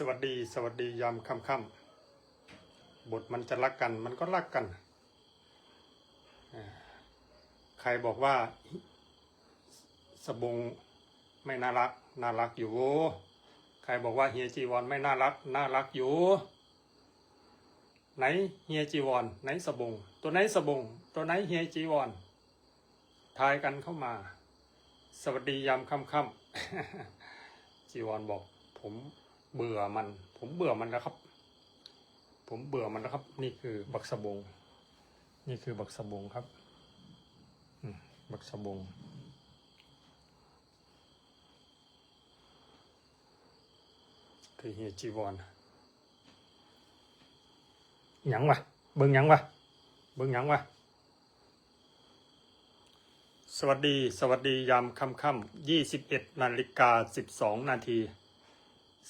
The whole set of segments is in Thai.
สวัสดีสวัสดียามค่ำค่ำบทมันจะรักกัน มันก็รักกัน ใครบอกว่า สบงไม่น่ารัก น่ารักอยู่ ใครบอกว่าเฮียจีวอนไม่น่ารัก น่ารักอยู่ ไหนเฮียจีวอนไหนสบง ตัวไหนสบง ตัวไหนเฮียจีวอนทายกันเข้ามา สวัสดียามค่ำค่ำจีวอนบอกผม เบื่อมัน ผมเบื่อมันแล้วครับ ผมเบื่อมันแล้วครับ นี่คือบักสะบง นี่คือบักสะบงครับบักสะบงคือเฮียจีวอนยังวะเบิ่งยังวะเบิ่งยังวะสวัสดี สวัสดียามค่ำค่ำยี่สิบเอ็ดนาฬิกาสิบสองนาที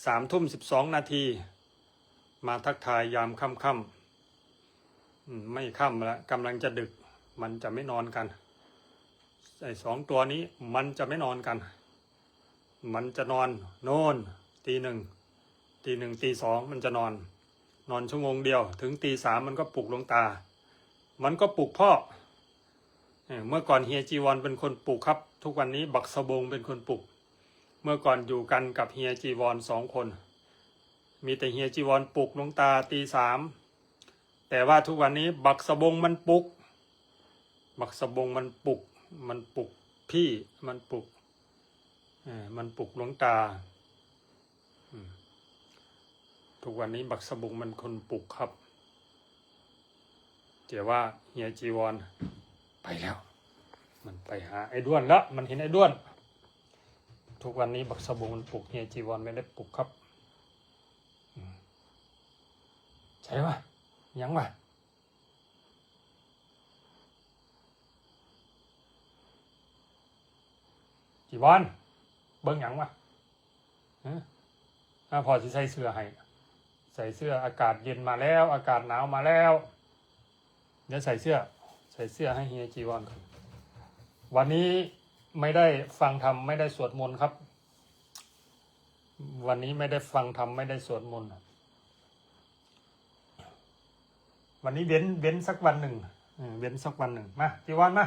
สามทุ่มสิบสองนาที มาทักทายยามค่ำค่ำไม่ค่ำแล้วกำลังจะดึก มันจะไม่นอนกันไอ้สองตัวนี้มันจะไม่นอนกัน มันจะนอนโน่นตีหนึ่งตีหนึ่งตีสองมันจะนอน นอนชั่วโมงเดียว ถึงตีสามมันก็ปลุกลงตา มันก็ปลุกพ่อเออเมื่อก่อนเฮียจีวอนเป็นคนปลุกครับ ทุกวันนี้บักสะบงเป็นคนปลุก เมื่อก่อนอยู่กันกับเฮียจีวอนสองคน มีแต่เฮียจีวอนปลุกหลวงตาตีสามแต่ว่าทุกวันนี้บักสะบงมันปลุก บักสะบงมันปลุก มันปลุกพี่มันปลุกอมันปลุกหลวงตาทุกวันนี้บักสะบงมันคนปลุกครับเดี๋ยวว่าเฮียจีวอนไปแล้ว มันไปหาไอ้ด้วนแล้วมันเห็นไอ้ด้วน ทุกวันนี้บักสะบงมันปลุกเฮียจีวอนไม่ได้ปลุกครับใช่ปะยังปะจีวอนเบิ้งยังวะฮะอ่าพอสิใส่เสื้อให้ใส่เสื้ออากาศเย็นมาแล้ว อากาศหนาวมาแล้ว เดี๋ยวใส่เสื้อ ใส่เสื้อให้เฮียจีวอนก่อนวันนี้ ไม่ได้ฟังธรรมไม่ได้สวดมนต์ครับ วันนี้ไม่ได้ฟังธรรมไม่ได้สวดมนต์วันนี้เว้นเว้นสักวันหนึ่งเว้นสักวันหนึ่งมาจีวอนมา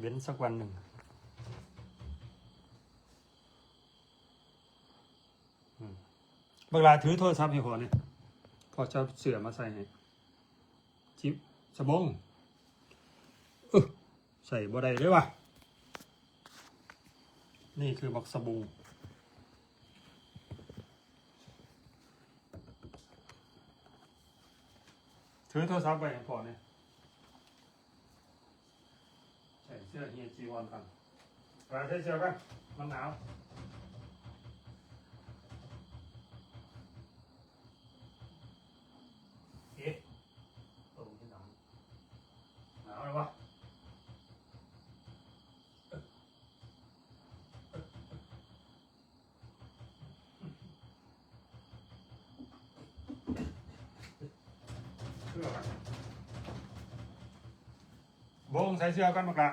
เว้นสักวันหนึ่งเวลาถือโทรศัพท์ให้พอเนี่ยพอจะเสือมาใส่ให้จิบสบงเออใส่บ่ได้เลยว่ะ นี่คือบักสบูถือโทรศัพท์ไปยังพอเนี่ยใส่เสื้อเฮียจีวอนกันไปใส่เสื้อกันมันหนาว เอ๊ะตรงที่หนาวหนาวเลยวะเสื้อกันบ งใส่เสื้อกันมากละ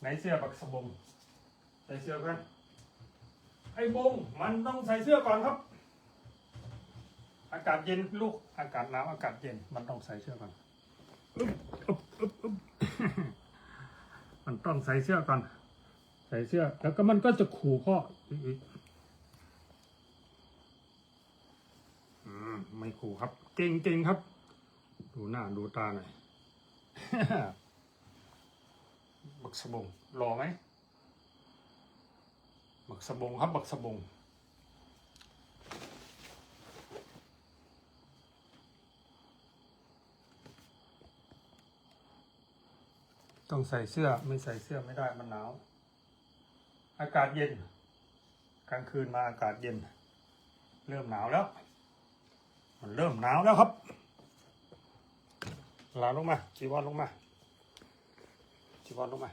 ไหนเสื้อปักสบง ใส่เสื้อกัน ไอ้บงมันต้องใส่เสื้อก่อนครับ อากาศเย็นลูก อากาศหนาวอากาศเย็น มันต้องใส่เสื้อก่อน มันต้องใส่เสื้อก่อน ใส่เสื้อ แล้วก็มันก็จะขู่ข้ออีกอืมไม่ขู่ครับ เก่งเก่งครับ ดูหน้าดูตาหน่อย บักสะบงรอไหม บักสะบงครับ บักสะบงต้องใส่เสื้อไม่ใส่เสื้อไม่ได้มันหนาว อากาศเย็น กลางคืนมาอากาศเย็น เริ่มหนาวแล้ว มันเริ่มหนาวแล้วครับลาลงมาจีวรลงมาจีวรลงมา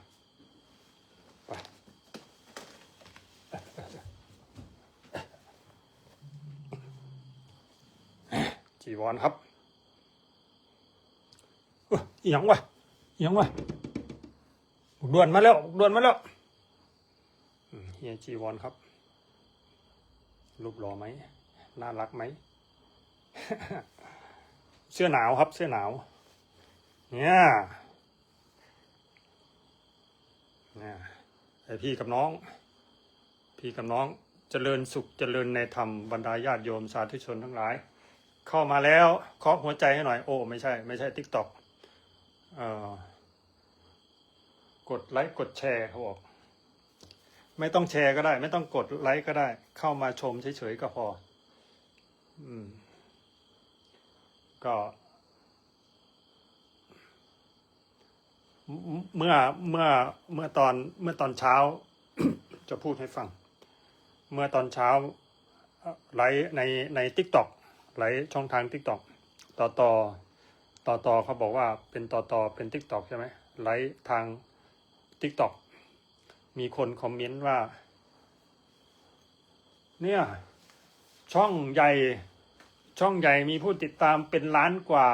ไปจีวรครับเอ้ยอหยังวะอหยังวะด่วนมาแล้วด่วนมาแล้วเฮียจีวอนครับรูปหล่อไหมน่ารักไหม เสื้อหนาวครับเสื้อหนาว เนี่ยเนี่ยไอพี่กับน้อง พี่กับน้องเจริญสุขเจริญในธรรมบรรดาญาติโยมสาธุชนทั้งหลาย เข้ามาแล้วเคาะหัวใจให้หน่อยโอ้ไม่ใช่ ไม่ใช่ทิกตอกเอ่อกดไลค์กดแชร์เขาบอกไม่ต้องแชร์ก็ได้ ไม่ต้องกดไลค์ก็ได้ เข้ามาชมเฉยๆก็พอ อืม ก็ เมื่อเมื่อเมื่อตอนเมื่อตอนเช้า จะพูดให้ฟัง เมื่อตอนเช้าไลฟ์ในในทิกตอกไลฟ์ช่องทางทิกตอกต่อต่อต่อต่อเขาบอกว่าเป็นต่อต่อเป็นทิกตอกใช่ไหมไลฟ์ทางทิกตอกมีคนคอมเมนต์ว่า เนี่ย ช่องใหญ่ ช่องใหญ่มีผู้ติดตามเป็นล้านกว่า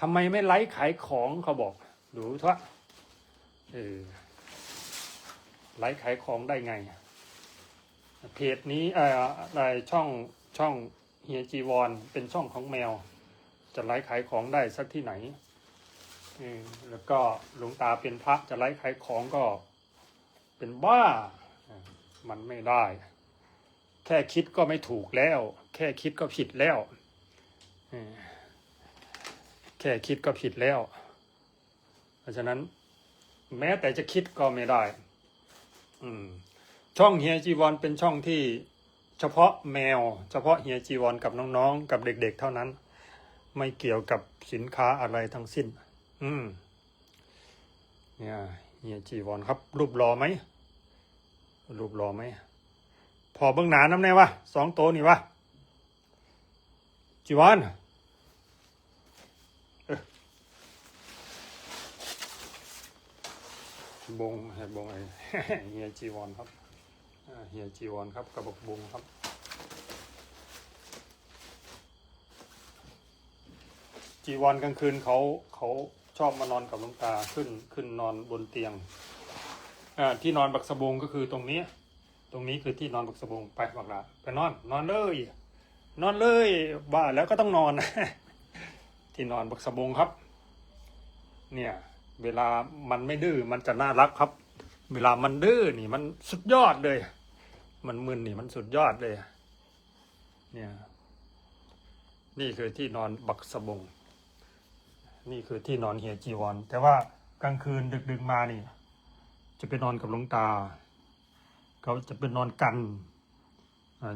ทำไมไม่ไลฟ์ขายของเขาบอก ดูทว่าเออไลฟ์ขายของได้ไง เพจนี้เอ่ออะไรช่องช่องเฮียจีวอนเป็นช่องของแมว จะไลฟ์ขายของได้สักที่ไหนเออแล้วก็หลวงตาเป็นพระจะไลฟ์ขายของก็ เป็นบ้า มันไม่ได้ แค่คิดก็ไม่ถูกแล้ว แค่คิดก็ผิดแล้วแค่คิดก็ผิดแล้ว เพราะฉะนั้น แม้แต่จะคิดก็ไม่ได้ ช่องเฮียจีวอนเป็นช่องที่เฉพาะแมว เฉพาะเฮียจีวอนกับน้องๆ กับเด็ก ๆ เท่านั้น ไม่เกี่ยวกับสินค้าอะไรทั้งสิ้น อืมเนี่ยเฮียจีวอนครับ รูปรอไหมรูปรอไหมพอเบื้องหนาน้ำแน่วะสองโตนี่วะ จีวอนเอ้อบงให้บงไอ้เฮียจีวอนครับอ่าเฮียจีวอนครับกระบอกบงครับจีวอนกลางคืนเขาเขาชอบมานอนกับหลวงตาขึ้นขึ้นนอนบนเตียงอ่าที่นอนบักสะบงก็คือตรงนี้ ตรงนี้คือที่นอนบักสะบงไปบักละไปนอนนอนเลย นอนเลยบ้าแล้วก็ต้องนอน ที่นอนบักสะบงครับ เนี่ย เวลามันไม่ดื้อมันจะน่ารักครับ เวลามันดื้อนี่มันสุดยอดเลย มันมึนนี่มันสุดยอดเลย เนี่ย นี่คือที่นอนบักสะบง นี่คือที่นอนเฮียจีวอนแต่ว่ากลางคืนดึกๆมานี่ จะไปนอนกับหลวงตา เขาจะไปนอนกัน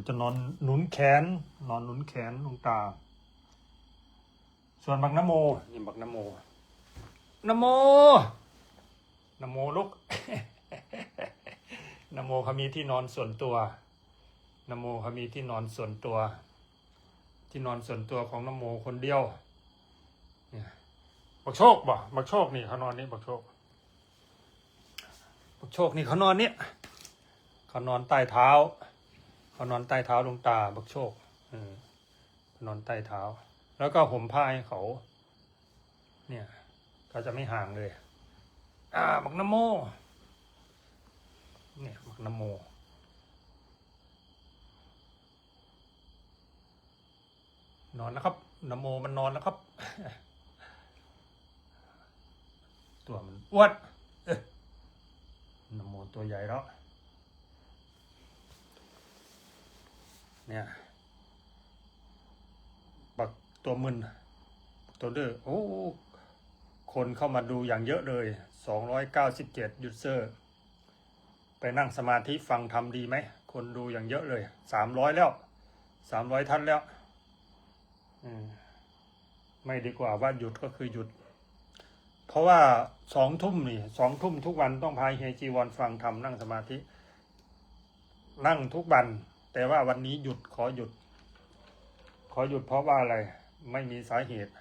จะนอนหนุนแขน นอนหนุนแขนหลวงตา ส่วนบักนโมนี่บักนโมนโมนโมลุกนโมเขามีที่นอนส่วนตัวนโมเขามีที่นอนส่วนตัว ที่นอนส่วนตัวของนโมคนเดียวเนี่ยบักโชคบ่บักโชคนี่เขานอนนี่บักโชคบักโชคนี่เขานอนเนี่ยเขานอนใต้เท้า เขานอนใต้เท้าลงตาบักโชคอนอนใต้เท้า แล้วก็ห่มผ้าให้เขา เนี่ยเขาจะไม่ห่างเลย อ่าบักนโม เนี่ยบักนโมนอนแล้วครับนโมมันนอนแล้วครับ ตัวมันอ้วนนโมตัวใหญ่แล้ว เนี่ยบักตัวมึนตัวเด้อโอ้คนเข้ามาดูอย่างเยอะเลยสองร้อยเก้าสิบเจ็ดยูเซอร์ ไปนั่งสมาธิฟังทำดีไหม คนดูอย่างเยอะเลยสามร้อยแล้วสามร้อยท่านแล้วอืมไม่ดีกว่าว่าหยุดก็คือหยุด เพราะว่าสองทุ่มนี่สองทุ่มทุกวันต้องพายเฮจีวอนฟังทำนั่งสมาธิ นั่งทุกวัน แต่ว่าวันนี้หยุดขอหยุด ขอหยุดเพราะว่าอะไร ไม่มีสาเหตุ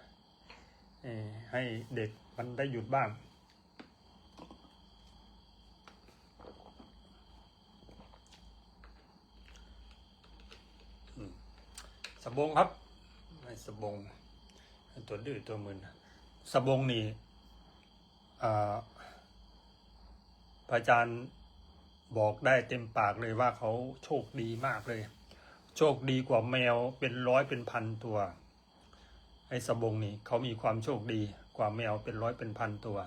ให้เด็กมันได้หยุดบ้าง สบงครับไม่สบง ตัวดื้อตัวมึนสบงนี่อาพระอาจารย์ บอกได้เต็มปากเลยว่าเขาโชคดีมากเลย โชคดีกว่าแมวเป็นร้อยเป็นพันตัว ไอ้สบงนี่เขามีความโชคดีกว่าแมวเป็นร้อยเป็นพันตัว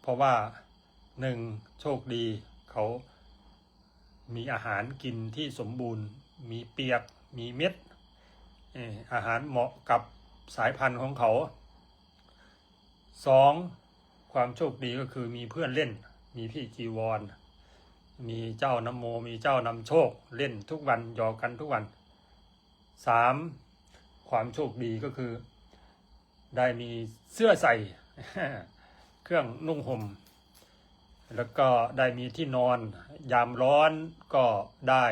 เพราะว่าหนึ่งโชคดีเขามีอาหารกินที่สมบูรณ์ มีเปียก มีเม็ดเอ่ออาหารเหมาะกับสายพันธุ์ของเขาสองความโชคดีก็คือมีเพื่อนเล่น มีพี่จีวร มีเจ้านโมมีเจ้านำโชค เล่นทุกวันหยอกกันทุกวันสามความโชคดีก็คือ ได้มีเสื้อใส่ เครื่องนุ่งห่ม แล้วก็ได้มีที่นอน ยามร้อนก็ได้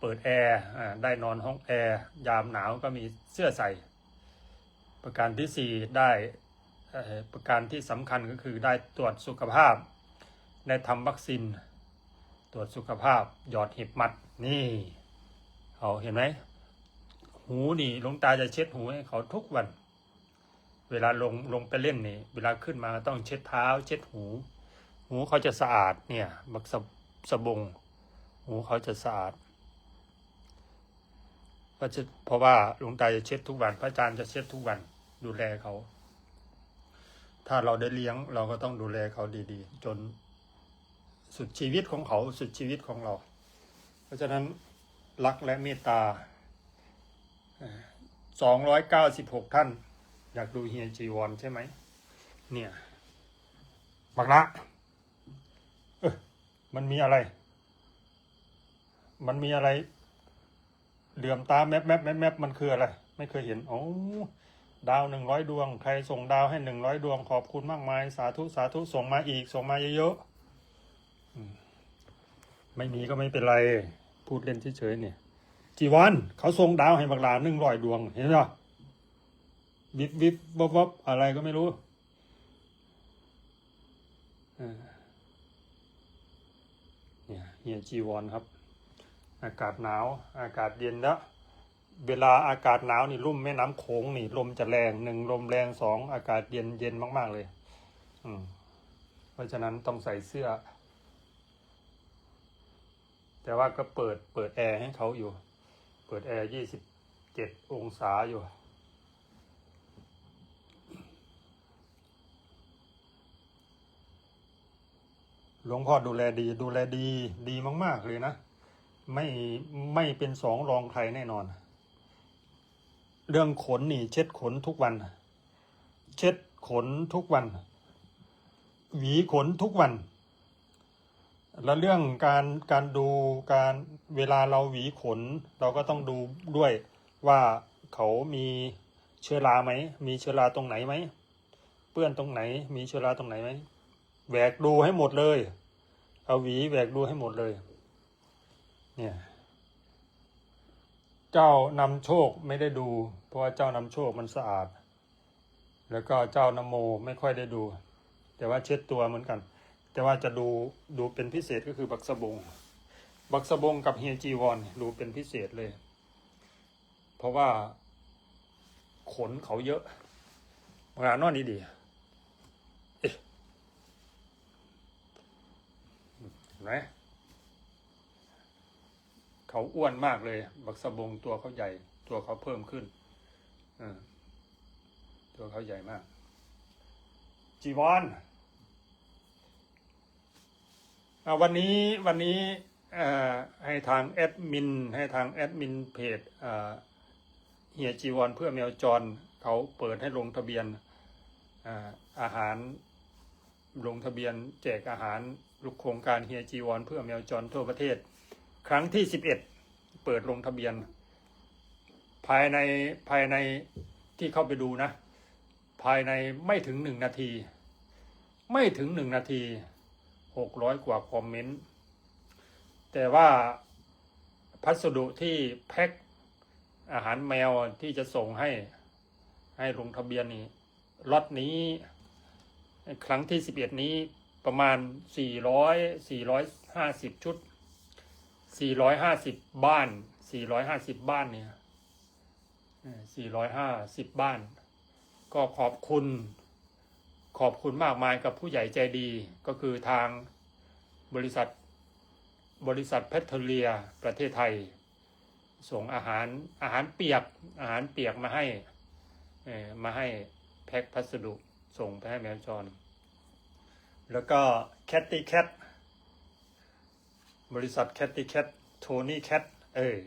เปิดแอร์ได้นอนห้องแอร์ยามหนาวก็มีเสื้อใส่ ประการที่สี่ได้ประการที่สำคัญก็คือได้ตรวจสุขภาพ ได้ทำวัคซีน ตรวจสุขภาพหยอดเห็บหมัดนี่เขาเห็นไหมหูนี่หลวงตาจะเช็ดหูให้เขาทุกวัน เวลาลงลงไปเล่นนี่เวลาขึ้นมาต้องเช็ดเท้า เช็ดหู หูเขาจะสะอาดเนี่ยบักสะสบง หูเขาจะสะอาดเพราะจะเพราะว่าหลวงตาจะเช็ดทุกวัน พระอาจารย์จะเช็ดทุกวัน ดูแลเขา ถ้าเราได้เลี้ยงเราก็ต้องดูแลเขาดีๆ จน สุดชีวิตของเขาสุดชีวิตของเรา เพราะฉะนั้นรักและเมตตาสองร้อยเก้าสิบหกท่าน อยากดูเฮียจีวอนใช่ไหม เนี่ยบักละเออมันมีอะไร มันมีอะไรเหลื่อมตาแมบแมบแมบแมบมันคืออะไร ไม่เคยเห็นโอ้ดาวหนึ่งร้อยดวง ใครส่งดาวให้หนึ่งร้อยดวงขอบคุณมากมาย สาธุสาธุส่งมาอีก ส่งมาเยอะๆ ไม่มีก็ไม่เป็นไร พูดเล่นเฉยๆเนี่ยจีวันเขาส่งดาวให้บักลาหนึ่งร้อยดวง เห็นไหมวิบวิบวับวับอะไรก็ไม่รู้เนี่ยเฮียจีวอนครับ อากาศหนาว อากาศเย็นแล้วเวลาอากาศหนาวนี่ลุ่มแม่น้ำโขงนี่ ลมจะแรงหนึ่งลมแรงสองอากาศเย็นเย็นมาก ๆ เลย อืมเพราะฉะนั้นต้องใส่เสื้อ แต่ว่าก็เปิดเปิดแอร์ให้เขาอยู่ เปิดแอร์ยี่สิบเจ็ดองศาอยู่ หลวงพ่อดูแลดี ดูแลดี ดีมาก ๆ เลยนะ ไม่ไม่เป็นสองรองใครแน่นอน เรื่องขนนี่ เช็ดขนทุกวัน เช็ดขนทุกวัน หวีขนทุกวัน แล้วเรื่องการการดูการเวลาเราหวีขน เราก็ต้องดูด้วยว่าเขามีเชื้อราไหม มีเชื้อราตรงไหนไหม เปื้อนตรงไหน มีเชื้อราตรงไหนไหมแหวกดูให้หมดเลย เอาหวีแหวกดูให้หมดเลย เนี่ย เจ้านำโชคไม่ได้ดู เพราะว่าเจ้านำโชคมันสะอาด แล้วก็เจ้านโมไม่ค่อยได้ดู แต่ว่าเช็ดตัวเหมือนกัน แต่ว่าจะดูดูเป็นพิเศษก็คือบักสะบง บักสะบงกับเฮียจีวอนดูเป็นพิเศษเลย เพราะว่าขนเขาเยอะงานนอนดีๆเห็นไหมเขาอ้วนมากเลย บักสะบงตัวเขาใหญ่ ตัวเขาเพิ่มขึ้นตัวเขาใหญ่มาก จีวอนอะ วันนี้วันนี้ให้ทางแอดมินให้ทางแอดมินเพจเฮียจีวอนเพื่อแมวจรเขาเปิดให้ลงทะเบียนอาหารลงทะเบียนแจกอาหารลูกโครงการเฮียจีวอนเพื่อแมวจรทั่วประเทศ ครั้งที่สิบเอ็ดเปิดลงทะเบียน ภายในภายในที่เข้าไปดูนะ ภายในไม่ถึงหนึ่งนาที ไม่ถึงหนึ่งนาที หกร้อยกว่าคอมเมนต์ แต่ว่าพัสดุที่แพ็คอาหารแมวที่จะส่งให้ให้ลงทะเบียนนี่ล็อตนี้ ครั้งที่สิบเอ็ดนี้ประมาณสี่ร้อยสี่ร้อยห้าสิบชุดสี่ร้อยห้าสิบบ้านสี่ร้อยห้าสิบบ้านเนี่ยสี่ร้อยห้าสิบบ้าน ก็ขอบคุณ ขอบคุณมากมายกับผู้ใหญ่ใจดีก็คือทางบริษัท บริษัทเพทเทเลียประเทศไทย ส่งอาหารอาหารเปียกอาหารเปียกมาให้มาให้แพ็คพัสดุส่งไปให้แมวจร แล้วก็แคตตี้แคทบริษัทแคตตี้แคทโทนี่แคทเออ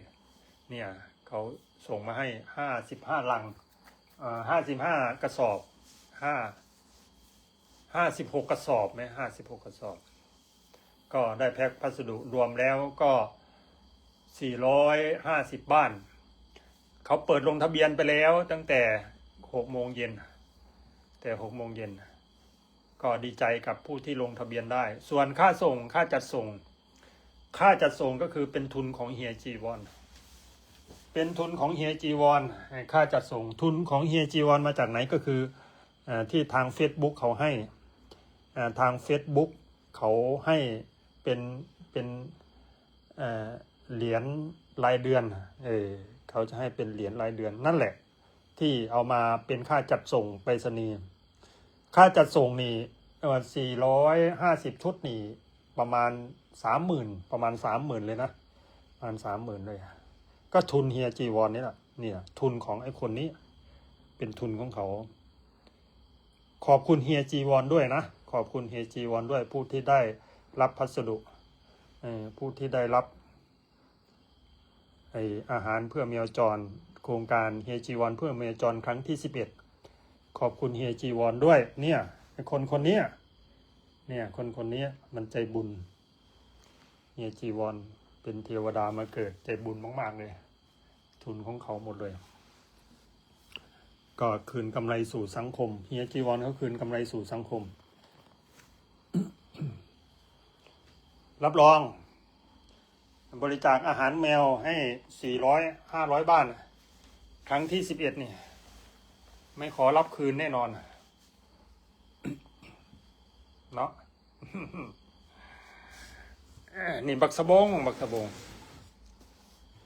เนี่ยเขาส่งมาให้ห้าสิบห้าลังห้าสิบห้ากระสอบห้า ห้าสิบหกกระสอบไหมห้าสิบหกกระสอบ ก็ได้แพ็คพัสดุรวมแล้วก็450บ้าน เขาเปิดลงทะเบียนไปแล้วตั้งแต่6โมงเย็น แต่6โมงเย็น ก็ดีใจกับผู้ที่ลงทะเบียนได้ ส่วนค่าส่งค่าจัดส่ง ค่าจัดส่งก็คือเป็นทุนของเฮียจีวอนเป็นทุนของเฮียจีวอนค่าจัดส่งทุนของเฮียจีวอนมาจากไหนก็คืออที่ทาง Facebook เขาให้ ทาง Facebook เขาให้เป็นเป็นเหรียญรายเดือน เออเขาจะให้เป็นเหรียญรายเดือนนั่นแหละ ที่เอามาเป็นค่าจัดส่งไปรษณีย์ค่าจัดส่งนี่เออสี่ร้อยห้าสิบชุดนี่ประมาณสามหมื่นประมาณสามหมื่นเลยนะประมาณสามหมื่นเลย ก็ทุนเฮียจีวอนนี่แหละเนี่ย ทุนของไอ้คนนี้ เป็นทุนของเขา ขอบคุณเฮียจีวอนด้วยนะ ขอบคุณเฮจีวอนด้วยผู้ที่ได้รับพัสดุผู้ที่ได้รับอาหารเพื่อเมียจร โครงการเฮจีวอนเพื่อเมียจรครั้งที่สิบเอ็ดขอบคุณเฮจีวอนด้วย เนี่ยคนคนนี้เนี่ยคนคนนี้มันใจบุญเฮียจีวอนเป็นเทวดามาเกิดใจบุญมากๆเลย ทุนของเขาหมดเลย ก็คืนกำไรสู่สังคมเฮียจีวอนเขาคืนกำไรสู่สังคม รับรอง บริจาคอาหารแมวให้สี่ร้อยห้าร้อยบ้าน ครั้งที่สิบเอ็ดนี่ ไม่ขอรับคืนแน่นอน เนาะนี่บักสะบง บักสะบง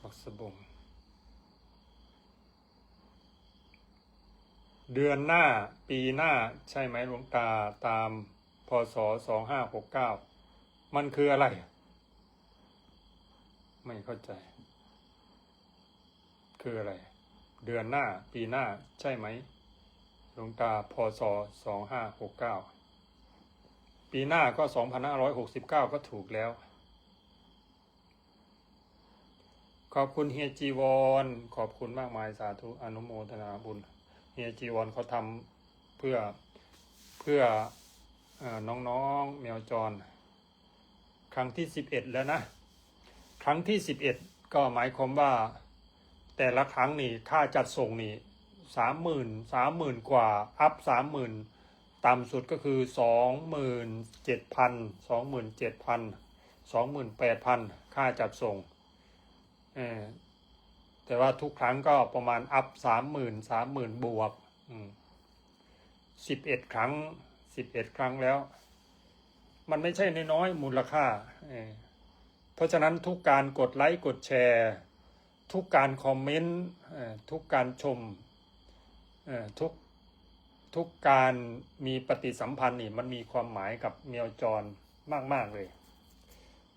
บักสะบง เดือนหน้าปีหน้าใช่ไหมหลวงตาตาม พศสองห้าหกเก้ามันคืออะไร ไม่เข้าใจ คืออะไร เดือนหน้าปีหน้าใช่ไหมหลวงตาพศสองห้าหกเก้าปีหน้าก็สองพันห้าร้อยหกสิบเก้าก็ถูกแล้ว ขอบคุณเฮียจีวอนขอบคุณมากมายสาธุอนุโมทนาบุญ เฮียจีวอนเขาทำเพื่อเพื่อเออ น้องๆแมวจร ครั้งที่สิบเอ็ดแล้วนะ ครั้งที่สิบเอ็ดก็หมายความว่า แต่ละครั้งนี่ค่าจัดส่งนี่สามหมื่นสามหมื่นกว่า อัพสามหมื่นต่ำสุดก็คือสองหมื่นเจ็ดพันสองหมื่นเจ็ดพันสองหมื่นแปดพันค่าจัดส่งเออแต่ว่าทุกครั้งก็ประมาณอัพสามหมื่นสามหมื่นบวกสิบเอ็ดครั้ง สิบเอ็ดครั้งแล้ว มันไม่ใช่น้อยมูลค่า เพราะฉะนั้นทุกการกดไลค์กดแชร์ ทุกการคอมเมนต์ทุกการชมทุกทุกการมีปฏิสัมพันธ์นี่มันมีความหมายกับเมียวจรมาก ๆ เลย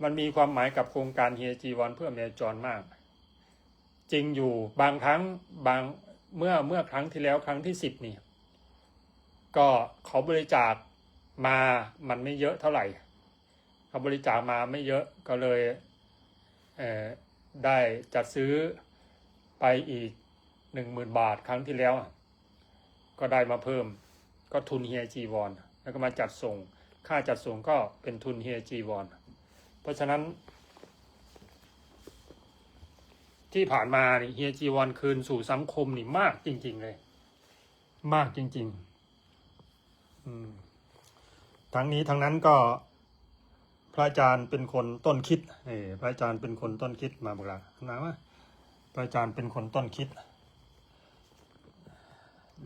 มันมีความหมายกับโครงการเฮียจีวันเพื่อเมียวจรมาก จริงอยู่บางครั้งบางเมื่อเมื่อครั้งที่แล้วครั้งที่สิบนี่ ก็เขาบริจาคมามันไม่เยอะเท่าไหร่ เขาบริจาคมาไม่เยอะก็เลยเได้จัดซื้อไปอีกหนึ่งหมื่นบาทครั้งที่แล้ว ก็ได้มาเพิ่มก็ทุนเฮียจีวอนแล้วก็มาจัดส่ง ค่าจัดส่งก็เป็นทุนเฮียจีวอนเพราะฉะนั้น ที่ผ่านมานี่เฮียจีวอนคืนสู่สังคมนี่มากจริง ๆ เลย มากจริง ๆ ทั้งนี้ทั้งนั้นก็พระอาจารย์เป็นคนต้นคิด เออพระอาจารย์เป็นคนต้นคิดมาบอกละนะว่าพระอาจารย์เป็นคนต้นคิด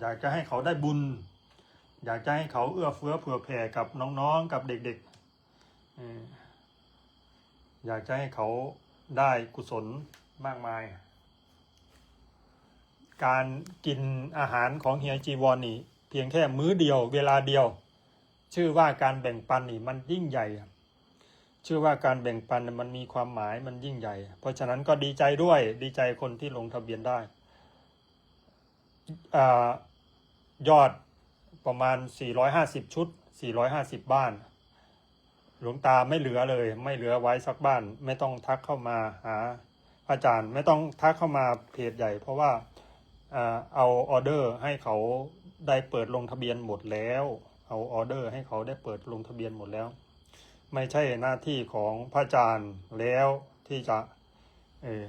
อยากจะให้เขาได้บุญ อยากจะให้เขาเอื้อเฟื้อเผื่อแผ่กับน้องๆกับเด็กๆเอออยากจะให้เขาได้กุศลมากมาย การกินอาหารของเฮียจีวอนนี่ เพียงแค่มื้อเดียว เวลาเดียว ชื่อว่าการแบ่งปันนี่มันยิ่งใหญ่ชื่อว่าการแบ่งปันมันมีความหมายมันยิ่งใหญ่ เพราะฉะนั้นก็ดีใจด้วยดีใจคนที่ลงทะเบียนได้อยอดประมาณ 450 ชุด 450 บ้าน หลวงตาไม่เหลือเลย ไม่เหลือไว้สักบ้าน ไม่ต้องทักเข้ามาหาอาจารย์ไม่ต้องทักเข้ามาเพจใหญ่ เพราะว่าเอาออเดอร์ให้เขา ได้เปิดลงทะเบียนหมดแล้ว เอาออเดอร์ให้เขาได้เปิดลงทะเบียนหมดแล้ว ไม่ใช่หน้าที่ของพระอาจารย์แล้วที่จะเออ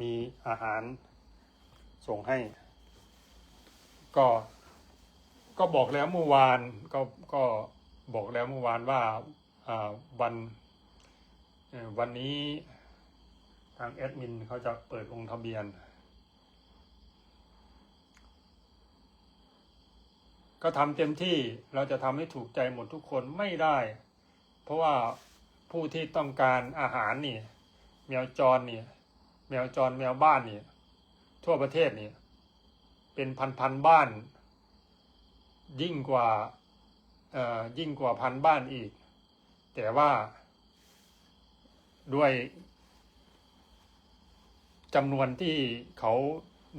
มีอาหารส่งให้ ก็ก็บอกแล้วเมื่อวานก็ก็บอกแล้วเมื่อวานว่าวันวันนี้ทางแอดมินเขาจะเปิดลงทะเบียน ก็ทำเต็มที่เราจะทำให้ถูกใจหมดทุกคนไม่ได้ เพราะว่าผู้ที่ต้องการอาหารนี่แมวจรนี่แมวจรแมวบ้านนี่ทั่วประเทศนี่เป็นพันพันบ้าน ยิ่งกว่าเอ่อยิ่งกว่าพันบ้านอีก แต่ว่าด้วยจำนวนที่เขา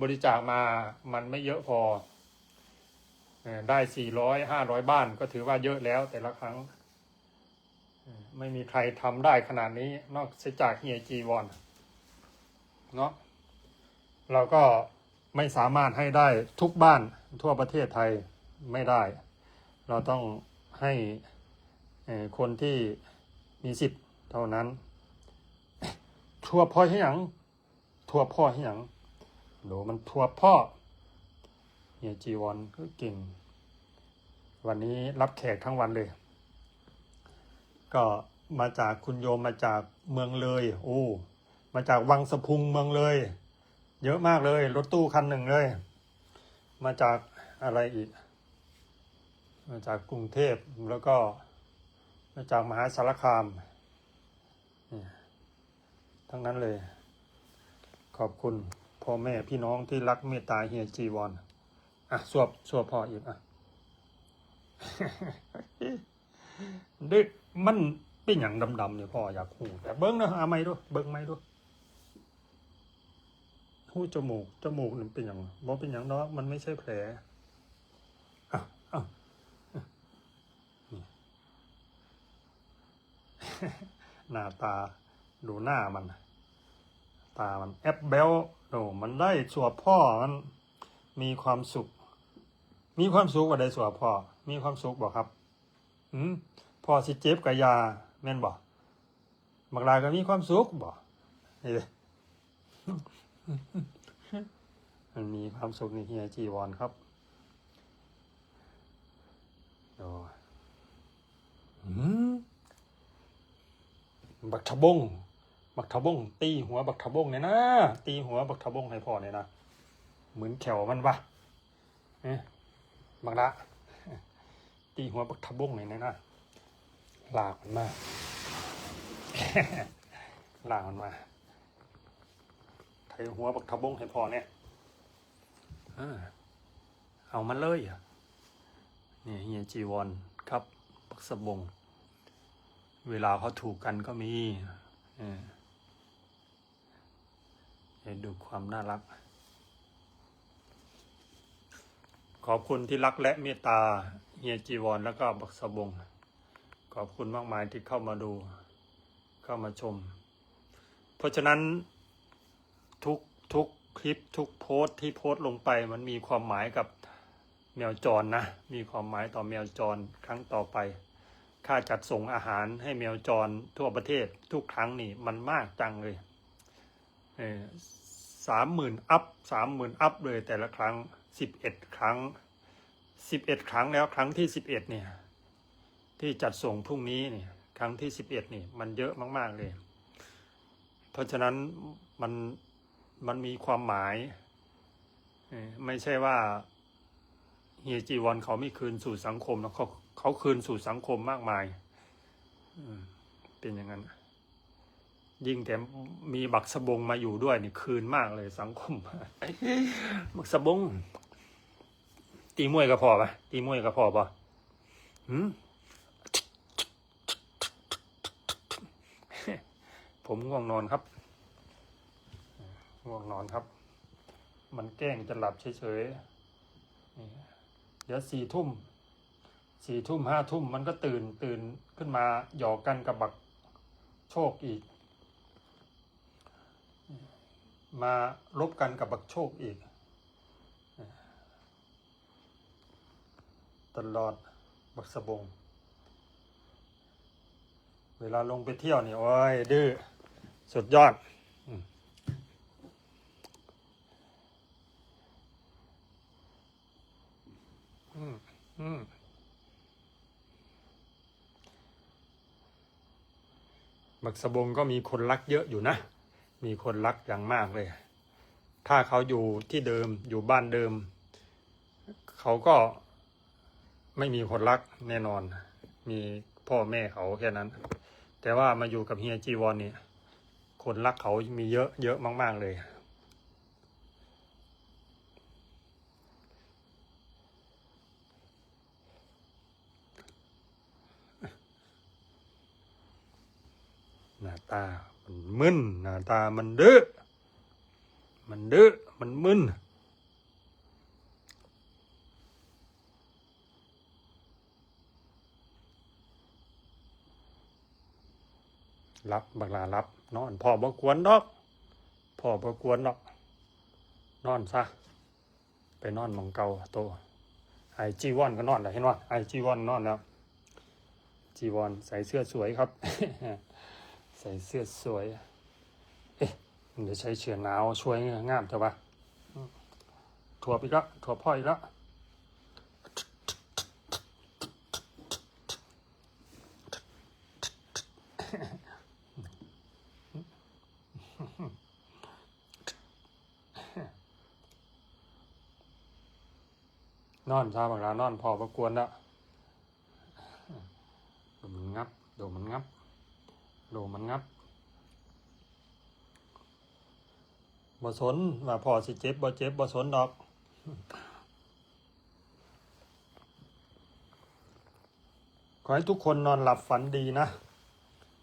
บริจาคมามันไม่เยอะพอ ได้สี่ร้อยห้าร้อยบ้านก็ถือว่าเยอะแล้วแต่ละครั้ง ไม่มีใครทำได้ขนาดนี้นอกจากเฮียจีวอนเนาะเราก็ไม่สามารถให้ได้ทุกบ้านทั่วประเทศไทยไม่ได้ เราต้องให้คนที่มีสิทธิ์เท่านั้น ทั่วพ่อให้หยังทั่วพ่อให้หยังโหมันทั่วพ่อ ฮียจีวอนก็เก่ง วันนี้รับแขกทั้งวันเลย ก็มาจากคุณโยมมาจากเมืองเลย โอ้ มาจากวังสะพุงเมืองเลย เยอะมากเลยรถตู้คันหนึ่งเลย มาจากอะไรอีก มาจากกรุงเทพแล้วก็มาจากมหาสารคาม ทั้งนั้นเลย ขอบคุณพ่อแม่พี่น้องที่รักเมตตาเฮียจีวอน อะสวบสวบพ่ออีกอะด็กมันเป็นอย่างดำๆเนี่ยพ่ออยากหูแต่เบิ้งนะอาไม่ดูเบิ้งไม่ดูหูจมูกจมูกนี่เป็นอย่างบ่เป็นอย่างเนาะมันไม่ใช่แผลอ้าวอ้าวหน้าตาดูหน้ามัน ตามันแอปเบลโอ้มันได้สวบพ่อมันมีความสุข มีความสุขว่าได้สวบพ่อ มีความสุขบอกครับอืมพอสิเจ็บกับยาแม่นบ่บักลาก็มีความสุขบ่นี่เลยมันมีความสุขในเฮียจีวอนครับโอ้อืมบักทะบง บักทะบง ตีหัวบักทะบงเนี่ยนะ ตีหัวบักทะบงให้พ่อเนี่ยนะ เหมือนแขวมันวะเอ๊ะ บักละตีหัวบักทะบงเลยนะนะลากมันมาลากมันมาไถหัวบักทะบงให้พอเนี่ยเอามันเลยอะนี่เฮียจีวอนครับบักสะบง เวลาเขาถูกกันก็มีเออให้ดูความน่ารัก ขอบคุณที่รักและเมตตาเฮียจีวอนแล้วก็บักสะบง ขอบคุณมากมายที่เข้ามาดู เข้ามาชม เพราะฉะนั้นทุกทุกคลิปทุกโพสต์ที่โพสต์ลงไปมันมีความหมายกับแมวจรนะ มีความหมายต่อแมวจรครั้งต่อไป ค่าจัดส่งอาหารให้แมวจรทั่วประเทศทุกครั้งนี่มันมากจังเลยสามหมื่นอัพสามหมื่นอัพเลยแต่ละครั้ง สิบเอ็ดครั้งสิบเอ็ดครั้งแล้วครั้งที่สิบเอ็ดเนี่ย ที่จัดส่งพรุ่งนี้เนี่ย ครั้งที่สิบเอ็ดนี่มันเยอะมาก ๆเลย เพราะฉะนั้นมันมันมีความหมาย ไม่ใช่ว่าเฮียจีวอนเขาไม่คืนสู่สังคมแล้วเขาเขาคืนสู่สังคมมากมายเป็นอย่างนั้น ยิ่งแต่มีบักสะบงมาอยู่ด้วยนี่คืนมากเลยสังคม บักสะบง ตีมวยก็พอปะตีมวยก็พอปะหืมผมง่วงนอนครับ ง่วงนอนครับ มันแกล้งจะหลับเฉยๆ เดี๋ยวสี่ทุ่ม สี่ทุ่มห้าทุ่มมันก็ตื่นตื่นขึ้นมาหยอกกันกับบักโชคอีก มาลบกันกับบักโชคอีก ตลอดบักสะบง เวลาลงไปเที่ยวนี่โอ้ยดื้อสุดยอด อืม อืมบักสะบงก็มีคนรักเยอะอยู่นะ มีคนรักอย่างมากเลย ถ้าเขาอยู่ที่เดิมอยู่บ้านเดิม เขาก็ ไม่มีคนรักแน่นอน มีพ่อแม่เขาแค่นั้น แต่ว่ามาอยู่กับเฮียจีวอนเนี่ยคนรักเขามีเยอะเยอะมาก ๆ เลย หน้าตา มันมึนหน้าตามันดื้อมันดื้อมันมึน รับบักลารับ นอนพ่อบ่กวนดอกพ่อบ่กวนดอก นอนซะ ไปนอนมองเก่าโตไอจีวอนก็นอนแล้วเห็นว่าไอจีวอนนอนแล้ว จีวอนใส่เสื้อสวยครับ ใส่เสื้อสวย เอ๊ะเดี๋ยวใช้เชือหนาวช่วยงามเถอะวะถั่วไปละถั่วพ่ออีกละ นอนซาบักลานอนพอประกวนละดมันงับดมันงับดมันงับบ่สนว่าพอสิเจ็บบ่เจ็บบ่สนดอกขอให้ทุกคนนอนหลับฝันดีนะ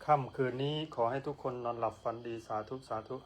ค่ำคืนนี้ขอให้ทุกคนนอนหลับฝันดีสาธุสาธุ